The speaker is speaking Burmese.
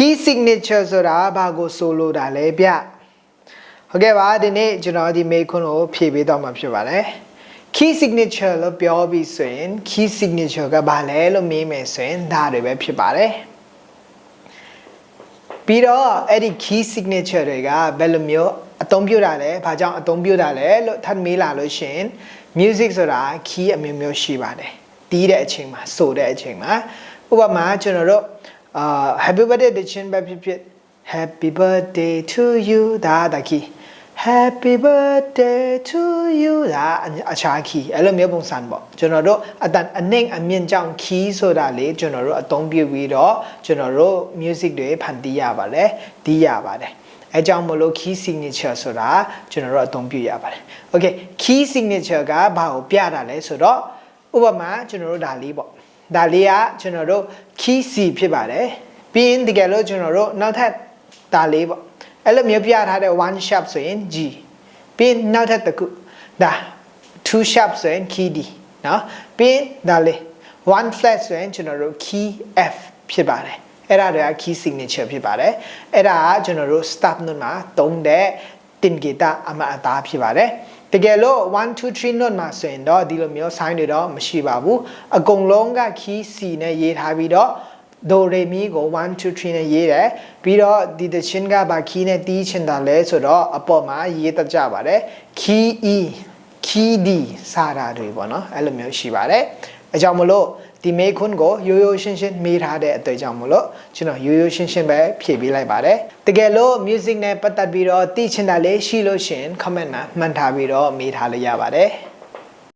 key signature ဆိုတာဘာကိုဆိုလိုတာလဲဗျဟုတ်ကဲ့ပါဒီနေ့ကျွန်တော်ဒီမေးခွန်းကိုဖြေပေးတော့မှာဖြစ်ပါတယ် key signature လို့ပြောပြီးဆိုရင် key signature ကဘာလဲလို့မေးမယ်ဆိုရင်ဒါတွေပဲဖြစ်ပါတယ်ပြီးတော့အဲ့ဒီ key signature တွေကဘယ်လိုမျိုးအသုံးပြုတာလဲဘာကြောင့်အသုံးပြုတာလဲလို့ထပ်မေးလာလို့ရှရင် music ဆိုတာ key အမျိုးမျိုးရှိပါတယ်တီးတဲ့အချိန်မှာဆိုတဲ့အချိန်မှာဥပမာကျွန်တော်တို့ အာ happy birthday တခြင်းပဲဖြစ်ဖြစ် happy birthday to you ဒါဒါ key happy birthday to you ဒါအခြား key အဲ့လိုမျိုးပုံစံပေါ့ကျွန်တော်တို့အတန်အနှိမ့်အမြင့်ကြောင့် key ဆိုတာလေကျွန်တော်တို့အသုံးပြုပြီးတော့ကျွန်တော်တို့ music တွေဖန်တီးရပါတယ်တီးရပါတယ်အဲကြောင့်မလို့ key signature ဆိုတာကျွန်တော်တို့အသုံးပြုရပါတယ် okay key signature ကဘာကိုပြတာလဲဆိုတော့ဥပမာကျွန်တော်တို့ဒါလေးပေါ့ ဒါလေးကကျွန်တော်တို့ key C ဖြစ်ပါတယ်ပြီးရင်တကယ်လို့ကျွန်တော်တို့နောက်ထပ်ဒါလေးပေါ့အဲ့လိုမျိုးပြထားတဲ့ one sharp ဆိုရင် G ပြီးရင်နောက်ထပ်တစ်ခုဒါ two sharp ဆိုရင် key D နော်ပြီးရင်ဒါလေး one flat ဆိုရင်ကျွန်တော်တို့ key F ဖြစ်ပါတယ်အဲ့ဒါတွေက key signature ဖြစ်ပါတယ်အဲ့ဒါကကျွန်တော်တို့ staff note မှာသုံးတဲ့တင်ဂီတာအမအသားဖြစ်ပါတယ် တကယ်လို့1 2 3 note မှာဆိုရင်တော့ဒီလိုမျိုး sign တွေတော့မရှိပါဘူးအကုန်လုံးက key C နဲ့ရေးထားပြီးတော့ဒိုရေမီကို1 2 3နဲ့ရေးတယ်ပြီးတော့ဒီတချင်းကဘာ key နဲ့တီးချင်တာလဲဆိုတော့အပေါ်မှာရေးတတ်ကြပါတယ် key E key D စာတာတွေပေါ့နော်အဲ့လိုမျိုးရှိပါတယ် အကြောင်းမလို့ဒီမေခွန်းကိုရိုးရိုးရှင်းရှင်းမေးထားတဲ့အတွက်ကြောင့်မလို့ကျွန်တော်ရိုးရိုးရှင်းရှင်းပဲဖြည့်ပေးလိုက်ပါတယ်တကယ်လို့ music နဲ့ပတ်သက်ပြီးတော့သိချင်တာလေးရှိလို့ရှရင် comment မှာမှတ်ထားပြီးတော့မေးထားလို့ရပါတယ်